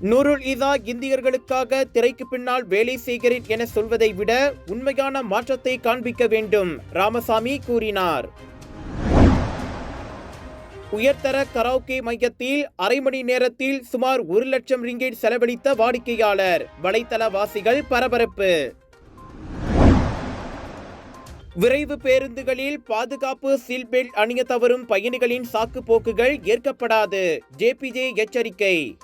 நூருல் ஈதா இந்தியர்களுக்காக திரைக்கு பின்னால் வேலை செய்கிறேன் என சொல்வதை விட உண்மையான மாற்றத்தை காண்பிக்க வேண்டும் ராமசாமி கூறினார். உயர்தர கராோகே மையத்தில் அரை மணி நேரத்தில் சுமார் ஒரு லட்சம் ரிங்கேட் செலவழித்த வாடிக்கையாளர் வலைத்தளவாசிகள் பரபரப்பு. விரைவு பேருந்துகளில் பாதுகாப்பு சீல் பெல்ட் அணிய தவறும் பயணிகளின் சாக்கு போக்குகள் ஏற்கப்படாது ஜேபிஜே எச்சரிக்கை.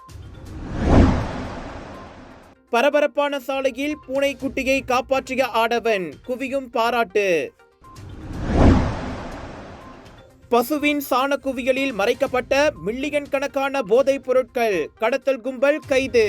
பரபரப்பான சாலையில் பூனைக்குட்டியை காப்பாற்றிய ஆடவன் குவியும் பாராட்டு. பசுவின் சாண குவியலில் மறைக்கப்பட்ட மில்லியன் கணக்கான போதைப் பொருட்கள் கடத்தல் கும்பல் கைது.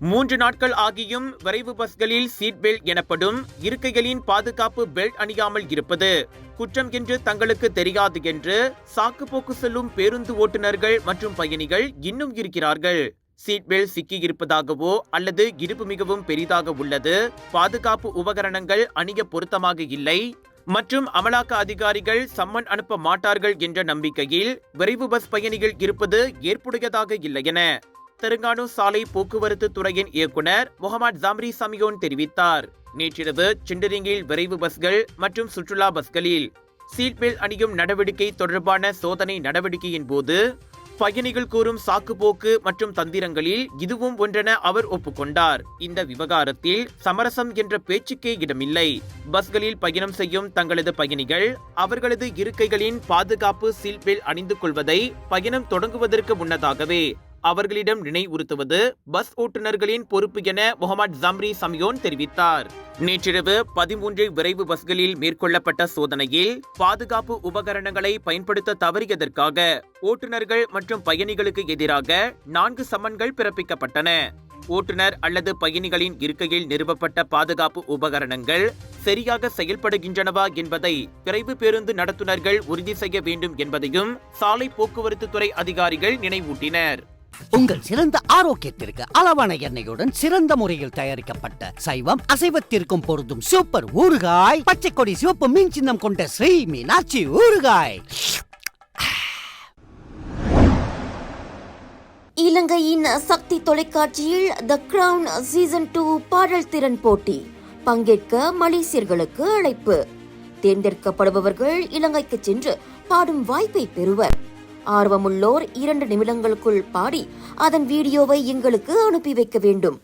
மூன்று நாட்கள் ஆகியும் விரைவு பஸ்களில் சீட் பெல்ட் எனப்படும் இருக்கைகளின் பாதுகாப்பு பெல்ட் அணியாமல் இருப்பது குற்றம் என்று தங்களுக்கு தெரியாது என்று சாக்குப்போக்கு செல்லும் பேருந்து ஓட்டுநர்கள் மற்றும் பயணிகள் இன்னும் இருக்கிறார்கள். சீட் பெல்ட் சிக்கியிருப்பதாகவோ அல்லது இருப்பு மிகவும் பெரிதாக உள்ளது பாதுகாப்பு உபகரணங்கள் அணிய பொருத்தமாக இல்லை மற்றும் அமலாக்க அதிகாரிகள் சம்மன் அனுப்ப மாட்டார்கள் என்ற நம்பிக்கையில் விரைவு பஸ் பயணிகள் இருப்பது ஏற்புடையதாக இல்லை என தெலுங்கானு சாலை போக்குவரத்து துறையின் இயக்குனர் முகமது ஜாம்ரி சமியோன் தெரிவித்தார். நேற்றிரவு சிண்டரிங்கில் விரைவு பஸ்கள் மற்றும் சுற்றுலா பஸ்களில் சீட் பெல்ட் அணியும் நடவடிக்கை தொடர்பான சோதனை நடவடிக்கையின் போது பயணிகள் கூறும் சாக்குப்போக்கு மற்றும் தந்திரங்களில் இதுவும் ஒன்றென அவர் ஒப்புக்கொண்டார். இந்த விவகாரத்தில் சமரசம் என்ற பேச்சுக்கே இடமில்லை. பஸ்களில் பயணம் செய்யும் தங்களது பயணிகள் அவர்களது இருக்கைகளின் பாதுகாப்பு சீல் அணிந்து கொள்வதை பயணம் தொடங்குவதற்கு முன்னதாகவே அவர்களிடம் நினைவுறுத்துவது பஸ் ஓட்டுநர்களின் பொறுப்பு என முகமது ஜம்ரி சமியோன் தெரிவித்தார். நேற்றிரவு பதிமூன்று விரைவு பஸ்களில் மேற்கொள்ளப்பட்ட சோதனையில் பாதுகாப்பு உபகரணங்களை பயன்படுத்த தவறியதற்காக ஓட்டுநர்கள் மற்றும் பயணிகளுக்கு எதிராக நான்கு சம்மன்கள் பிறப்பிக்கப்பட்டன. ஓட்டுநர் அல்லது பயணிகளின் இருக்கையில் நிறுவப்பட்ட பாதுகாப்பு உபகரணங்கள் சரியாக செயல்படுகின்றனவா என்பதை விரைவு பேருந்து நடத்துனர்கள் உறுதி செய்ய வேண்டும் என்பதையும் சாலை போக்குவரத்து துறை அதிகாரிகள் நினைவூட்டினர். உங்கள் சிறந்த ஆரோக்கியத்திற்கு அளவான எண்ணெயுடன் சிறந்த முறையில் தயாரிக்கப்பட்ட சைவம் அசைவத்திற்கும் பொருந்தும் சூப்பர் ஊறுகாய் பச்சை கொடி சிவப்பு மீன் சின்னம் கொண்ட ஸ்ரீ மீனாட்சி ஊறுகாய். இலங்கையின் சக்தி தொலைக்காட்சியில் த கிரவுன் சீசன் டூ பாடல் திறன் போட்டி. பங்கேற்க மலேசியர்களுக்கு அழைப்பு. தேர்ந்தெடுக்கப்படுபவர்கள் இலங்கைக்கு சென்று பாடும் வாய்ப்பை பெறுவர். ஆர்வமுள்ளோர் இரண்டு நிமிடங்களுக்குள் பாடி அதன் வீடியோவை எங்களுக்கு அனுப்பி வைக்க வேண்டும்.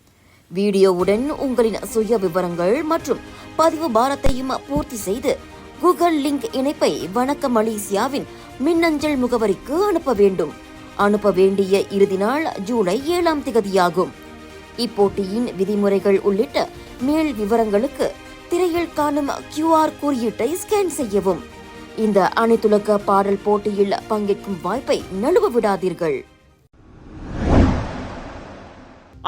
வீடியோவுடன் உங்களின் சுய விவரங்கள் மற்றும் பதிவு பாரத்தையும் பூர்த்தி செய்து கூகுள் லிங்க் இணைப்பை வணக்க மலேசியாவின் மின்னஞ்சல் முகவரிக்கு அனுப்ப வேண்டும். அனுப்ப வேண்டிய இறுதி நாள் ஜூலை ஏழாம் திகதியாகும். இப்போட்டியின் விதிமுறைகள் உள்ளிட்ட மேல் விவரங்களுக்கு திரையில் காணும் கியூஆர் குறியீட்டை ஸ்கேன் செய்யவும். இந்த அனைத்துலக பாடல் போட்டியில் பங்கேற்கும் வாய்ப்பை நழுவ விடாதீர்கள்.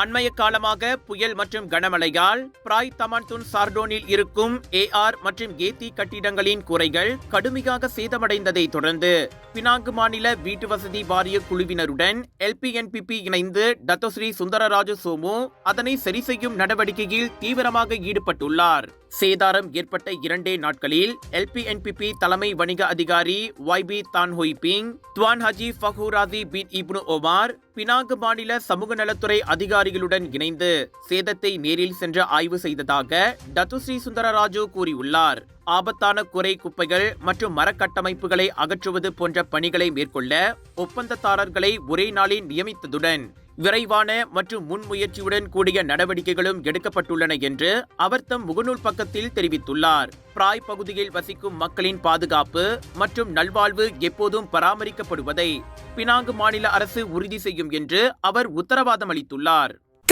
அண்மைய காலமாக புயல் மற்றும் கனமழையால் பிராய் தமான்துன் சார்டோனில் இருக்கும் ஏஆர் மற்றும் ஏத்தி கட்டிடங்களின் குறைகள் கடுமையாக சேதமடைந்ததை தொடர்ந்து பினாங்கு மாநில வீட்டு வசதி வாரிய குழுவினருடன் எல்பிஎன்பிபி இணைந்து டத்தோஸ்ரீ சுந்தரராஜு சோமு அதனை சரி செய்யும் நடவடிக்கையில் தீவிரமாக ஈடுபட்டுள்ளார். சேதாரம் ஏற்பட்ட இரண்டே நாட்களில் எல்பிஎன்பிபி தலைமை வணிக அதிகாரி ஒய்பி தான் ஹொய்பிங் துவான் ஹஜி ஃபஹூராதி பின் இப்னு ஒமார் பினாங்கு மாநில சமூக நலத்துறை அதிகாரிகளுடன் இணைந்து சேதத்தை நேரில் சென்று ஆய்வு செய்ததாக டத்துஸ்ரீ சுந்தரராஜு கூறியுள்ளார். ஆபத்தான குறை குப்பைகள் மற்றும் மரக்கட்டமைப்புகளை அகற்றுவது போன்ற பணிகளை மேற்கொள்ள ஒப்பந்ததாரர்களை ஒரே நாளில் நியமித்ததுடன் விரைவான மற்றும் முன்முயற்சியுடன் கூடிய நடவடிக்கைகளும் எடுக்கப்பட்டுள்ளன என்று அவர் தம் முகநூல் பக்கத்தில் தெரிவித்துள்ளார். பிராய் பகுதியில் வசிக்கும் மக்களின் பாதுகாப்பு மற்றும் நல்வாழ்வு எப்போதும் பராமரிக்கப்படுவதை பினாங்கு மாநில அரசு உறுதி செய்யும் என்று அவர் உத்தரவாதம் அளித்துள்ளார்.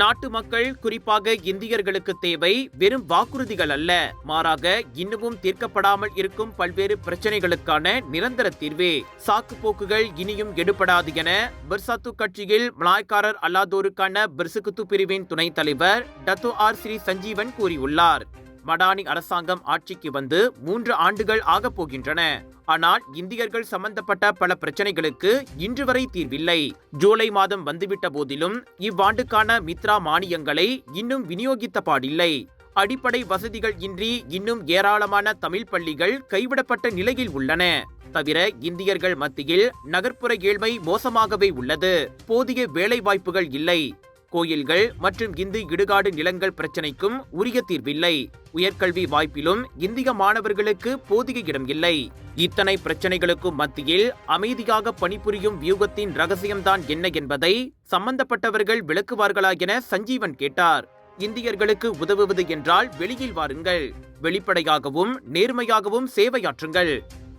நாட்டு மக்கள் குறிப்பாக இந்தியர்களுக்கு தேவை வெறும் வாக்குறுதிகள் அல்ல. மாறாக இன்னமும் தீர்க்கப்படாமல் இருக்கும் பல்வேறு பிரச்சனைகளுக்கான நிரந்தர தீர்வே. சாக்கு போக்குகள் இனியும் எடுபடாது என பிர்சாத்து கட்சியில் மலாய்க்காரர் அல்லாதோருக்கான பிர்சுகுத்து பிரிவின் துணைத் தலைவர் டத்து ஆர் ஸ்ரீ சஞ்சீவன் கூறியுள்ளார். மடானி அரசாங்கம் ஆட்சிக்கு வந்து மூன்று ஆண்டுகள் ஆகப் போகின்றன. ஆனால் இந்தியர்கள் சம்பந்தப்பட்ட பல பிரச்சனைகளுக்கு இன்று வரை தீர்வில்லை. ஜூலை மாதம் வந்துவிட்ட போதிலும் இவ்வாண்டுக்கான மித்ரா மானியங்களை இன்னும் விநியோகித்த பாடில்லை. அடிப்படை வசதிகள் இன்றி இன்னும் ஏராளமான தமிழ் பள்ளிகள் கைவிடப்பட்ட நிலையில் உள்ளன. தவிர இந்தியர்கள் மத்தியில் நகர்ப்புற ஏழ்மை மோசமாகவே உள்ளது. போதிய வேலை வாய்ப்புகள் இல்லை. கோயில்கள் மற்றும் இந்து இடுகாடு நிலங்கள் பிரச்சனைக்கும் உரிய தீர்வில்லை. உயர்கல்வி வாய்ப்பிலும் இந்திய மாணவர்களுக்கு போதிய இடம் இல்லை. இத்தனை பிரச்சனைகளுக்கும் மத்தியில் அமைதியாக பணிபுரியும் வியூகத்தின் ரகசியம்தான் என்ன என்பதை சம்பந்தப்பட்டவர்கள் விளக்குவார்களா என சஞ்சீவன் கேட்டார். இந்தியர்களுக்கு உதவுவது என்றால் வெளியில் வாருங்கள். வெளிப்படையாகவும் நேர்மையாகவும் சேவையாற்றுங்கள்.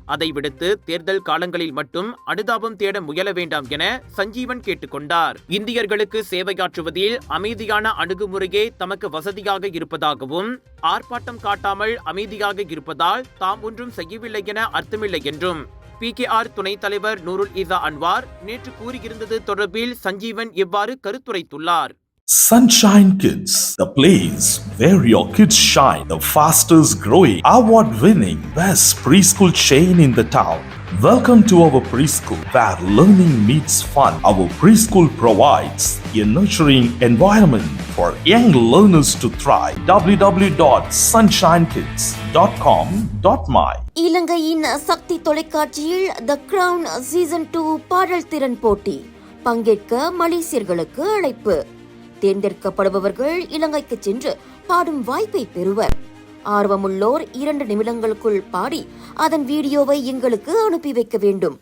அதை விடுத்து தேர்தல் காலங்களில் மட்டும் அனுதாபம் தேட முயல வேண்டாம் என சஞ்சீவன் கேட்டுக்கொண்டார். இந்தியர்களுக்கு சேவையாற்றுவதில் அமைதியான அணுகுமுறையே தமக்கு வசதியாக இருப்பதாகவும் ஆர்ப்பாட்டம் காட்டாமல் அமைதியாக இருப்பதால் தாம் ஒன்றும் செய்யவில்லை என அர்த்தமில்லை என்றும். பிகேஆர் துணைத் தலைவர் நூருல் இசா அன்வார் நேற்று கூறியிருந்தது தொடர்பில் சஞ்சீவன் இவ்வாறு கருத்துரைத்துள்ளார். Sunshine Kids, the place where your kids shine, the fastest growing, award winning, best preschool chain in the town. Welcome to our preschool where learning meets fun. Our preschool provides a nurturing environment for young learners to thrive. www.sunshinekids.com.my இலங்கையின் சக்தி தொலைக்காட்சியில் த crown season two பாடல் திறன் போட்டி பங்கேற்க மலேசியர்களுக்கு அழைப்பு தேர்ந்தெடுக்கப்படுபவர்கள் இலங்கைக்கு சென்று பாடும் வாய்ப்பை பெறுவர். ஆர்வமுள்ளோர் இரண்டு நிமிடங்களுக்குள் பாடி அதன் வீடியோவை எங்களுக்கு அனுப்பி வைக்க வேண்டும்.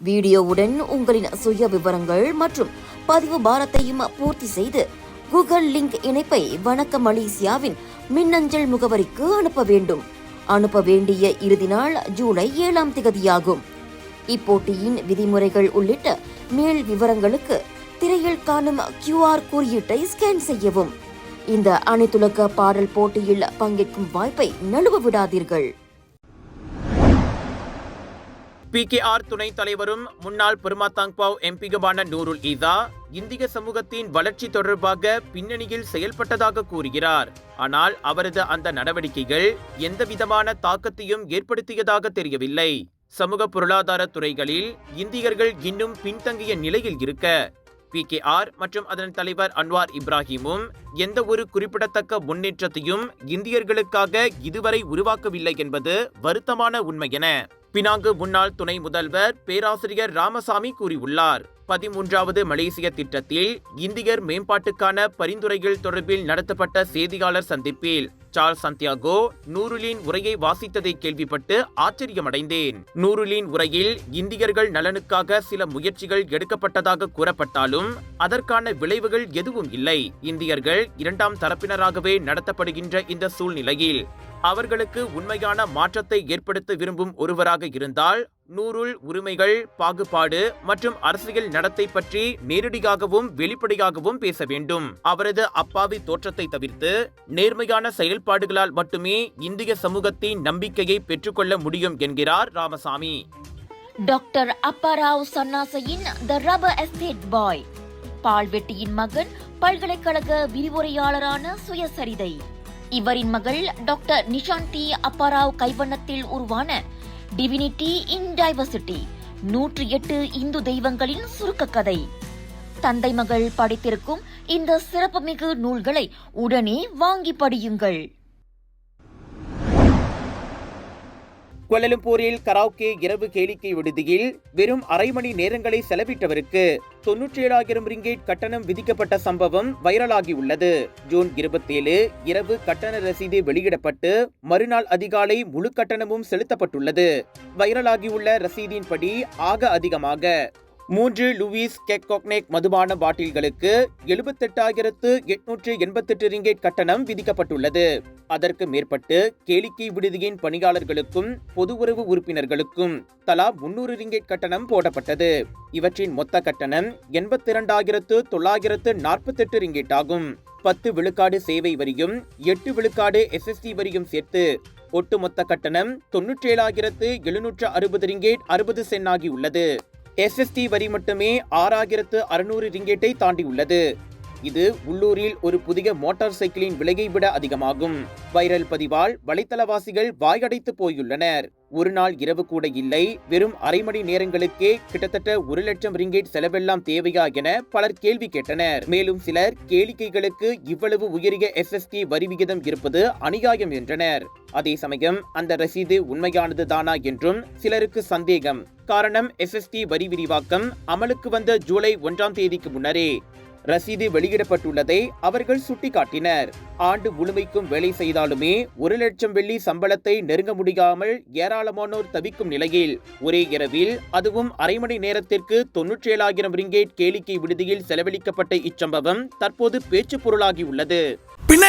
வீடியோவுடன் உங்களின் சுய விவரங்கள் மற்றும் பதிவு பாரத்தையும் பூர்த்தி செய்து கூகுள் லிங்க் இணைப்பை வணக்க மலேசியாவின் மின்னஞ்சல் முகவரிக்கு அனுப்ப வேண்டும். அனுப்ப வேண்டிய இறுதி நாள் ஜூலை ஏழாம் திகதியாகும். இப்போட்டியின் விதிமுறைகள் உள்ளிட்ட மேல் விவரங்களுக்கு திரையில் காணும் கியூஆர் குறியீட்டை ஸ்கேன் செய்யவும். இந்த அனைத்துலக பாடல் போட்டியில் பங்கேற்கும் வாய்ப்பை நழுவ விடாதீர்கள். பிகேஆர் துணைத் தலைவரும் முன்னாள் பெருமாத்தாங்பாவ் எம்பியுமான நூருல் ஈதா இந்திய சமூகத்தின் வளர்ச்சி தொடர்பாக பின்னணியில் செயல்பட்டதாக கூறுகிறார். ஆனால் அவரது அந்த நடவடிக்கைகள் எந்தவிதமான தாக்கத்தையும் ஏற்படுத்தியதாக தெரியவில்லை. சமூக பொருளாதார துறைகளில் இந்தியர்கள் இன்னும் பின்தங்கிய நிலையில் இருக்க பிகேஆர் மற்றும் அதன் தலைவர் அன்வார் இப்ராஹிமும் எந்த ஒரு குறிப்பிடத்தக்க முன்னேற்றத்தையும் இந்தியர்களுக்காக இதுவரை உருவாக்கவில்லை என்பது வருத்தமான உண்மை என பினாங்கு முன்னாள் துணை முதல்வர் பேராசிரியர் ராமசாமி கூறியுள்ளார். பதிமூன்றாவது மலேசிய திட்டத்தில் இந்தியர் மேம்பாட்டுக்கான பரிந்துரைகள் தொடர்பில் நடத்தப்பட்ட செய்தியாளர் சந்திப்பில் சார்ல்ஸ் சந்தியாகோ நூருலின் உரையை வாசித்ததை கேள்விப்பட்டு ஆச்சரியமடைந்தேன். நூருலின் உரையில் இந்தியர்கள் நலனுக்காக சில முயற்சிகள் எடுக்கப்பட்டதாக கூறப்பட்டாலும் அதற்கான விளைவுகள் எதுவும் இல்லை. இந்தியர்கள் இரண்டாம் தரப்பினராகவே நடத்தப்படுகின்ற இந்த சூழ்நிலையில் அவர்களுக்கு உண்மையான மாற்றத்தை ஏற்படுத்த விரும்பும் ஒருவராக இருந்தால் நூறுல் உரிமைகள் பாகுபாடு மற்றும் அரசியல் நடத்தை பற்றி நேரடியாகவும் வெளிப்படையாகவும் பேச வேண்டும். அவரது அப்பாவி தோற்றத்தை தவிர்த்து நேர்மையான செயல்பாடுகளால் மட்டுமே இந்திய சமூகத்தின் நம்பிக்கையை பெற்றுக்கொள்ள முடியும் என்கிறார் ராமசாமி. டாக்டர் அப்பாராவ் சன்னாசையின் த ரப்பர் எஸ்டேட் பாய். பால்வெட்டியின் மகன் பல்கலைக்கழக விரிவுரையாளரான சுயசரிதை. இவரின் மகள் டாக்டர் நிஷாந்தி அப்பாராவ் கைவண்ணத்தில் உருவான டிவினிட்டி இன் டைவர்சிட்டி நூற்றி எட்டு இந்து தெய்வங்களின் சுருக்க கதை தந்தை மகள் படித்திருக்கும் இந்த சிறப்புமிகு நூல்களை உடனே வாங்கி படியுங்கள். குவலலம்பூரில் கராவுக்கே இரவு கேளிக்கை விடுதியில் வெறும் அரை மணி நேரங்களை செலவிட்டவருக்கு தொன்னூற்றி ஏழாயிரம் ரிங்கேட் கட்டணம் விதிக்கப்பட்ட சம்பவம் வைரலாகி உள்ளது ஜூன் இருபத்தேழு இரவு கட்டண ரசீது வெளியிடப்பட்டு மறுநாள் அதிகாலை முழு கட்டணமும் செலுத்தப்பட்டுள்ளது. வைரலாகியுள்ள ரசீதின்படி ஆக அதிகமாக மூன்று லூயிஸ் கெக்கோக்னேக் மதுபான பாட்டில்களுக்கு எழுபத்தெட்டாயிரத்து எட்நூற்று எண்பத்தெட்டு ரிங்கேட் கட்டணம் விதிக்கப்பட்டுள்ளது. அதற்கு மேற்பட்டு கேளிக்கை விடுதியின் பணியாளர்களுக்கும் பொது உறவு உறுப்பினர்களுக்கும் தலா முன்னூறு ரிங்கேட் கட்டணம் போடப்பட்டது. இவற்றின் மொத்த கட்டணம் எண்பத்திரண்டாயிரத்து தொள்ளாயிரத்து நாற்பத்தெட்டு ரிங்கேட் ஆகும். பத்து விழுக்காடு சேவை வரியும் எட்டு விழுக்காடு எஸ்எஸ்டி வரியும் சேர்த்து ஒட்டுமொத்த கட்டணம் தொன்னூற்றேழாயிரத்து எழுநூற்று அறுபது ரிங்கேட் அறுபது சென் ஆகியுள்ளது எஸ்எஸ்டி வரி மட்டுமே ஆறாயிரத்து அறுநூறு ரிங்கேட்டை தாண்டியுள்ளது. இது உள்ளூரில் ஒரு புதிய மோட்டார் சைக்கிளின் விலையை விட அதிகமாகும். வைரல் பதிவால் வலைத்தளவாசிகள் வாயடைத்து போயுள்ளனர். ஒரு நாள் இரவு கூட இல்லை. வெறும் அரை மணி நேரங்களுக்கே கிட்டத்தட்ட ஒரு லட்சம் ரிங்கேட் செலவெல்லாம் தேவையா என பலர் கேள்வி கேட்டனர். மேலும் சிலர் கேளிக்கைகளுக்கு இவ்வளவு உயரிய எஸ்எஸ்டி வரி விகிதம் இருப்பது அநியாயம் என்றனர். அதே சமயம் அந்த ரசீது உண்மையானது தானா என்றும் சிலருக்கு சந்தேகம். காரணம் எஸ்எஸ்டி வரி விரிவாக்கம் அமலுக்கு வந்த ஜூலை ஒன்றாம் தேதிக்கு முன்னரே. ரசீது வெளியிடப்பட்டுள்ளதை அவர்கள் சுட்டிக்காட்டினர். ஆண்டு முழுமைக்கும் வேலை செய்தாலுமே ஒரு லட்சம் வெள்ளி சம்பளத்தை நெருங்க முடியாமல் ஏராளமானோர் தவிக்கும் நிலையில் ஒரே இரவில் அதுவும் அரை மணி நேரத்திற்கு தொன்னூற்றி ஏழாயிரம் ரிங்கேட் கேளிக்கை விடுதியில் செலவழிக்கப்பட்ட இச்சம்பவம் தற்போது பேச்சு பொருளாகியுள்ளது.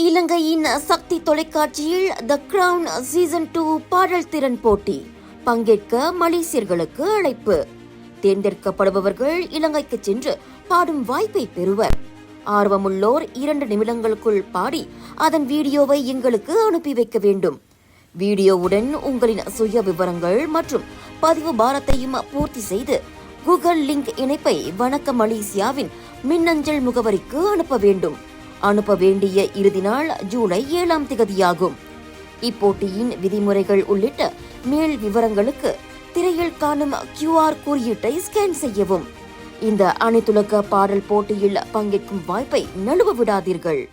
இலங்கையின் சக்தி தொலைக்காட்சியில் த கிரவுன் சீசன் டூ பாடல் திறன் போட்டி. பங்கேற்க மலேசியர்களுக்கு அழைப்பு. தேர்ந்தெடுக்கப்படுபவர்கள் இலங்கைக்கு சென்று பாடும் வாய்ப்பை பெறுவர். ஆர்வமுள்ளோர் இரண்டு நிமிடங்களுக்குள் பாடி அதன் வீடியோவை எங்களுக்கு அனுப்பி வைக்க வேண்டும். வீடியோவுடன் உங்களின் சுய விவரங்கள் மற்றும் பதிவு பாரத்தையும் பூர்த்தி செய்து கூகுள் லிங்க் இணைப்பை வணக்க மலேசியாவின் மின்னஞ்சல் முகவரிக்கு அனுப்ப வேண்டும். அனுப்ப வேண்டிய இறுதி நாள் ஜூலை ஏழாம் திகதியாகும். இப்போட்டியின் விதிமுறைகள் உள்ளிட்ட மேல் விவரங்களுக்கு திரையில் காணும் கியூஆர் குறியீட்டை ஸ்கேன் செய்யவும். இந்த அனைத்துலக பாடல் போட்டியில் பங்கேற்கும் வாய்ப்பை நழுவ விடாதீர்கள்.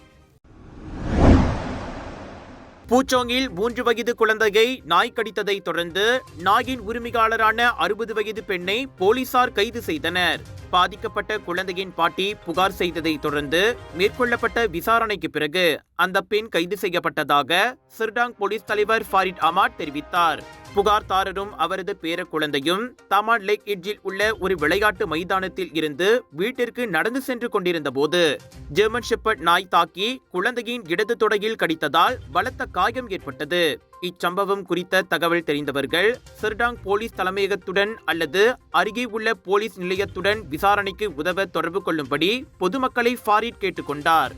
பூச்சோங்கில் மூன்று வயது குழந்தையை நாய் கடித்ததை தொடர்ந்து நாயின் உரிமையாளரான அறுபது வயது பெண்ணை போலீசார் கைது செய்தனர். பாதிக்கப்பட்ட குழந்தையின் பாட்டி புகார் செய்ததை தொடர்ந்து மேற்கொள்ளப்பட்ட விசாரணைக்கு பிறகு அந்த பெண் கைது செய்யப்பட்டதாக சிர்டாங் போலீஸ் தலைவர் ஃபாரிட் அமாட் தெரிவித்தார். புகார்தாரரும் அவரது பேர குழந்தையும் தமான் லேக் இட்ஜில் உள்ள ஒரு விளையாட்டு மைதானத்தில் இருந்து வீட்டிற்கு நடந்து சென்று கொண்டிருந்த போது ஜெர்மன் ஷெப்பர்ட் நாய் தாக்கி குழந்தையின் இடது தொடையில் கடித்ததால் பலத்த காயம் ஏற்பட்டது. இச்சம்பவம் குறித்த தகவல் தெரிந்தவர்கள் சிர்டாங் போலீஸ் தலைமையகத்துடன் அல்லது அருகே உள்ள போலீஸ் நிலையத்துடன் விசாரணைக்கு உதவ தொடர்பு கொள்ளும்படி பொதுமக்களை ஃபாரிட் கேட்டுக்கொண்டார்.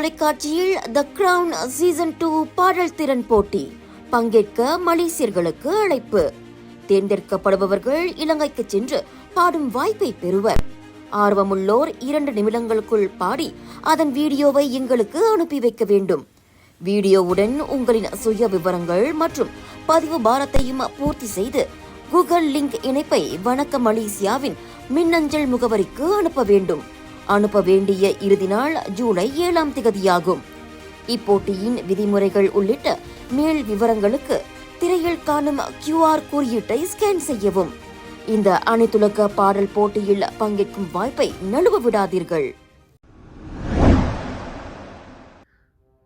தொலைக்காட்சியில் த கிரவுன் சீசன் டூ பாடல் திறன் போட்டி. பங்கேற்க மலேசியர்களுக்கு அழைப்பு. தேர்ந்தெடுக்கப்படுபவர்கள் இலங்கைக்கு சென்று பாடும் வாய்ப்பை பெறுவர். ஆர்வமுள்ளோர் இரண்டு நிமிடங்களுக்குள் பாடி அதன் வீடியோவை எங்களுக்கு அனுப்பி வைக்க வேண்டும். வீடியோவுடன் உங்களின் சுய விவரங்கள் மற்றும் பதிவு பாரத்தையும் பூர்த்தி செய்து கூகுள் லிங்க் இணைப்பை வணக்க மலேசியாவின் மின்னஞ்சல் முகவரிக்கு அனுப்ப வேண்டும். அனுப்ப வேண்டிய இறுதி நாள் ஜூலை ஏழாம் திகதியாகும். இப்போட்டியின் விதிமுறைகள் உள்ளிட்ட மேல் விவரங்களுக்கு திரையில் காணும் கியூஆர் குறியீட்டை ஸ்கேன் செய்யவும். இந்த அனைத்துலக பாடல் போட்டியில் பங்கேற்கும் வாய்ப்பை நழுவ விடாதீர்கள்.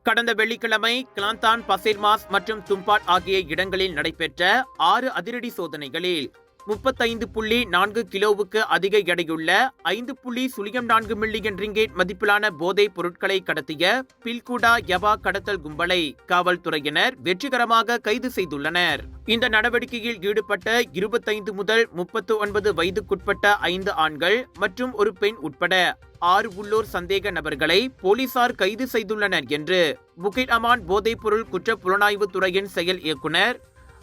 கடந்த வெள்ளிக்கிழமை கிளாந்தான் பசிர்மாஸ் மற்றும் தும்பாட் ஆகிய இடங்களில் நடைபெற்ற ஆறு அதிரடி சோதனைகளில் முப்பத்தைந்து புள்ளி நான்கு கிலோவுக்கு அதிக எடையுள்ள ஐந்து புள்ளி சுழியம் நான்கு மில்லியன் ரிங்கேட் மதிப்பிலான போதைப் பொருட்களை கடத்திய பில்குடா யவா கடத்தல் கும்பலை காவல்துறையினர் வெற்றிகரமாக கைது செய்துள்ளனர். இந்த நடவடிக்கையில் ஈடுபட்ட இருபத்தைந்து முதல் முப்பத்து ஒன்பது வயதுக்குட்பட்ட ஐந்து ஆண்கள் மற்றும் ஒரு பெண் உட்பட ஆறு உள்ளூர் சந்தேக நபர்களை போலீசார் கைது செய்துள்ளனர் என்று புகிட் அமான் போதைப்பொருள் குற்ற புலனாய்வு துறையின் செயல் இயக்குனர்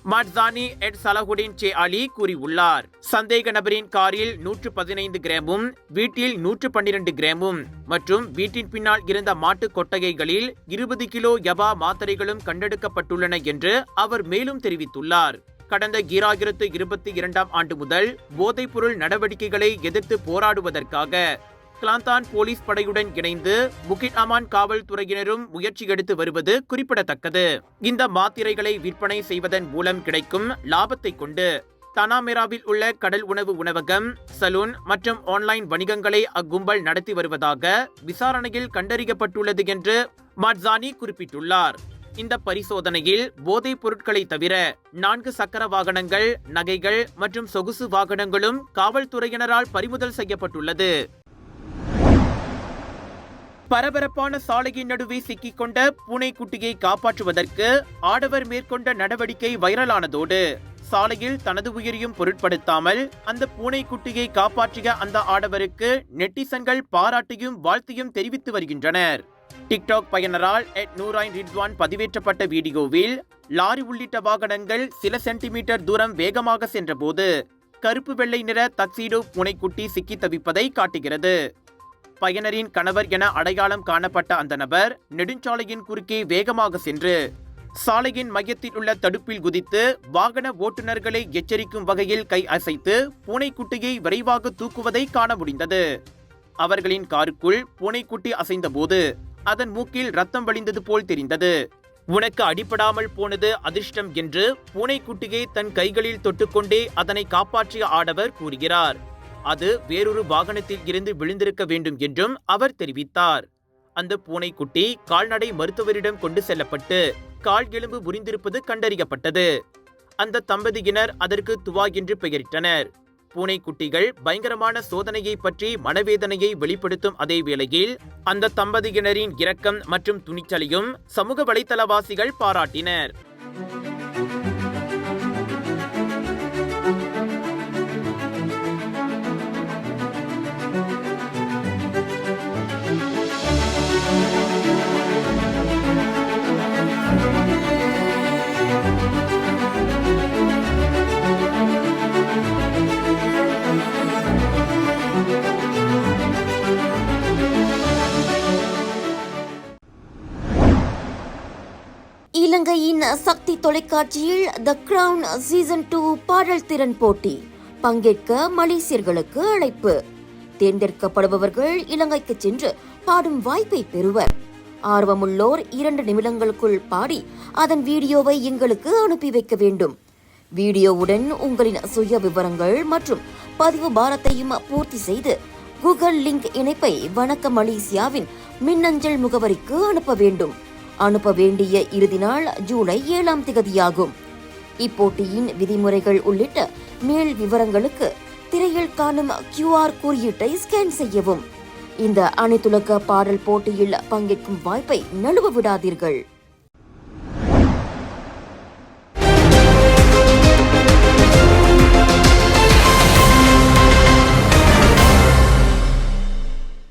மட்தானி எட் சலஹுடின் சே அலி கூறியுள்ளார். சந்தேக நபரின் காரில் நூற்று பதினைந்து கிராமும் வீட்டில் நூற்று பன்னிரண்டு கிராமும் மற்றும் வீட்டின் பின்னால் இருந்த மாட்டு கொட்டகைகளில் இருபது கிலோ யபா மாத்திரைகளும் கண்டெடுக்கப்பட்டுள்ளன என்று அவர் மேலும் தெரிவித்துள்ளார். கடந்த ஈராயிரத்து இருபத்தி இரண்டாம் ஆண்டு முதல் போதைப்பொருள் நடவடிக்கைகளை எதிர்த்து போராடுவதற்காக கிளாந்தான் போலீஸ் படையுடன் இணைந்து புகிட் அமான் காவல்துறையினரும் முயற்சி எடுத்து வருவது குறிப்பிடத்தக்கது. இந்த மாத்திரைகளை விற்பனை செய்வதன் மூலம் கிடைக்கும் லாபத்தை கொண்டு தனாமெராவில் உள்ள கடல் உணவு உணவகம் சலூன் மற்றும் ஆன்லைன் வணிகங்களை அக்கும்பல் நடத்தி வருவதாக விசாரணையில் கண்டறியப்பட்டுள்ளது என்று மட்சானி குறிப்பிட்டுள்ளார். இந்த பரிசோதனையில் போதைப் பொருட்களை தவிர நான்கு சக்கர வாகனங்கள் நகைகள் மற்றும் சொகுசு வாகனங்களும் காவல்துறையினரால் பறிமுதல் செய்யப்பட்டுள்ளது. பரபரப்பான சாலையின் நடுவே சிக்கிக்கொண்ட பூனைக்குட்டியை காப்பாற்றுவதற்கு ஆடவர் மேற்கொண்ட நடவடிக்கை வைரலானதோடு சாலையில் தனது உயிரையும் பொருட்படுத்தாமல் அந்த பூனைக்குட்டியை காப்பாற்றிய அந்த ஆடவருக்கு நெட்டிசன்கள் பாராட்டியும் வாழ்த்தையும் தெரிவித்து வருகின்றனர். டிக்டாக் பயனரால் எட் நூராயின் ரிட்வான் பதிவேற்றப்பட்ட வீடியோவில் லாரி உள்ளிட்ட வாகனங்கள் சில சென்டிமீட்டர் தூரம் வேகமாக சென்றபோது கருப்பு வெள்ளை நிற தக்சீடோ பூனைக்குட்டி சிக்கி தவிப்பதை காட்டுகிறது. பயனரின் கணவர் என அடையாளம் காணப்பட்ட அந்த நபர் நெடுஞ்சாலையின் குறுக்கே வேகமாக சென்று சாலையின் மையத்தில் உள்ள தடுப்பில் குதித்து வாகன ஓட்டுநர்களை எச்சரிக்கும் வகையில் கை அசைத்து பூனைக்குட்டியை விரைவாக தூக்குவதை காண முடிந்தது. அவர்களின் காருக்குள் பூனைக்குட்டி அசைந்தபோது அதன் மூக்கில் ரத்தம் வழிந்தது போல் தெரிந்தது. உனக்கு அடிபடாமல் போனது அதிர்ஷ்டம் என்று பூனைக்குட்டியை தன் கைகளில் தொட்டுக்கொண்டே அதனை காப்பாற்றிய ஆடவர் கூறுகிறார். அது வேறொரு வாகனத்தில் இருந்து விழுந்திருக்க வேண்டும் என்றும் அவர் தெரிவித்தார். அந்த பூனைக்குட்டி கால்நடை மருத்துவரிடம் கொண்டு செல்லப்பட்டு கால் எலும்பு முறிந்திருப்பது கண்டறியப்பட்டது. அந்த தம்பதியினர் அதற்கு துவா என்று பெயரிட்டனர். பூனைக்குட்டிகள் பயங்கரமான சோதனையை பற்றி மனவேதனையை வெளிப்படுத்தும் அதே வேளையில் அந்த தம்பதியினரின் இரக்கம் மற்றும் துணிச்சலையும் சமூக வலைத்தளவாசிகள் பாராட்டினர். சக்தி தொலைக்காட்சியில் த கிரவுன் சீசன் டூ பாடல் திறன் போட்டி. பங்கேற்க மலேசியர்களுக்கு அழைப்பு. தேர்ந்தெடுக்கப்படுபவர்கள் இலங்கைக்கு சென்று பாடும் வாய்ப்பை பெறுவர். ஆர்வமுள்ளோர் இரண்டு நிமிடங்களுக்குள் பாடி அதன் வீடியோவை எங்களுக்கு அனுப்பி வைக்க வேண்டும். வீடியோவுடன் உங்களின் சுய விவரங்கள் மற்றும் பதிவு பாரத்தையும் பூர்த்தி செய்து கூகுள் லிங்க் இணைப்பை வணக்க மலேசியாவின் மின்னஞ்சல் முகவரிக்கு அனுப்ப வேண்டும். அனுப்ப வேண்டிய இறுதி நாள் ஜூலை ஏழாம் திகதியாகும். இப்போட்டியின் விதிமுறைகள் உள்ளிட்ட மேல் விவரங்களுக்கு திரையில் காணும் கியூஆர் குறியீட்டை ஸ்கேன் செய்யவும். இந்த அனைத்துலக பாடல் போட்டியில் பங்கேற்கும் வாய்ப்பை நழுவ விடாதீர்கள்.